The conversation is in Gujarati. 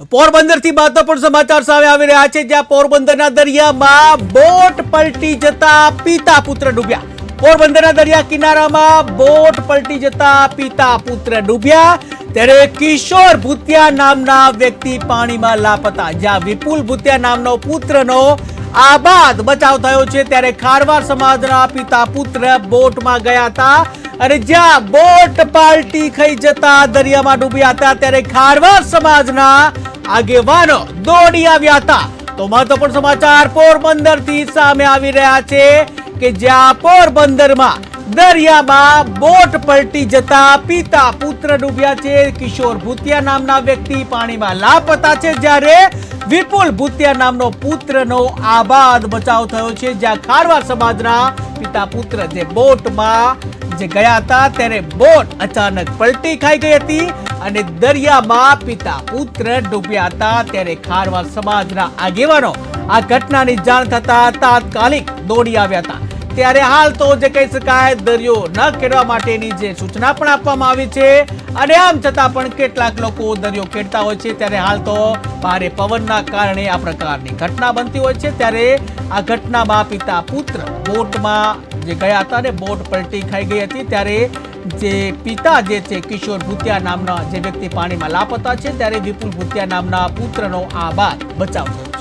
પોરબંદરથી મહત્વપૂર્ણ સમાચાર સામે આવી રહ્યા છે, જ્યાં પોરબંદરના દરિયામાં બોટ પલટી જતા પિતા પુત્ર ડૂબ્યા. પોરબંદરના દરિયા કિનારામાં બોટ પલટી જતા પિતા પુત્ર ડૂબ્યા. ત્યારે કિશોર ભૂતિયા નામના વ્યક્તિ પાણીમાં લાપતા, જ્યાં વિપુલ ભૂતિયા નામનો પુત્રનો આબાદ બચાવ થયો છે. ત્યારે ખારવાર સમાજના પિતા પુત્ર બોટમાં ગયા હતા. અને જ્યાં બોટ પાલટી ખાઈ જતા દરિયામાં ડૂબ્યા હતા, ત્યારે ખારવાર સમાજના આગેવાનો દોડી આવ્યા હતા. તો મહત્વપૂર્ણ સમાચાર પોરબંદરથી સામે આવી રહ્યા છે કે જ્યાં પોરબંદરમાં દરિયામાં બોટ પલટી જતા પિતા પુત્ર ડૂબ્યા છે. કિશોર ભૂતિયા નામના વ્યક્તિ પાણીમાં લાપતા છે. જ્યારે વિપુલ ભૂતિયા નામનો પુત્રનો આબાદ બચાવ થયો છે, જ્યાં ખારવા સમાજના પિતા પુત્ર જે બોટમાં જે ગયા હતા, ત્યારે બોટ અચાનક પલટી ખાઈ ગઈ હતી અને દરિયામાં પિતા પુત્ર ડૂબ્યા હતા. ત્યારે ખારવા સમાજના આગેવાનો આ ઘટનાની જાણ થતા તાત્કાલિક દોડી આવ્યા હતા. ત્યારે હાલ તો જે કહી શકાય, દરિયો ન ખેડવા માટેની જે સૂચના પણ આપવામાં આવી છે. અને આમ છતાં પણ કેટલાક લોકો દરિયો ખેડતા હોય છે. ત્યારે હાલ તો ભારે પવનના કારણે આ પ્રકારની ઘટના બનતી હોય છે. ત્યારે આ ઘટનામાં પિતા પુત્ર બોટમાં જે ગયા હતા ને, બોટ પલટી ખાઈ ગઈ હતી, ત્યારે જે પિતા જે છે, કિશોર ભૂતિયા નામના જે વ્યક્તિ પાણીમાં લાપતા છે, ત્યારે વિપુલ ભૂતિયા નામના પુત્રનો આ બાદ બચાવ થયો.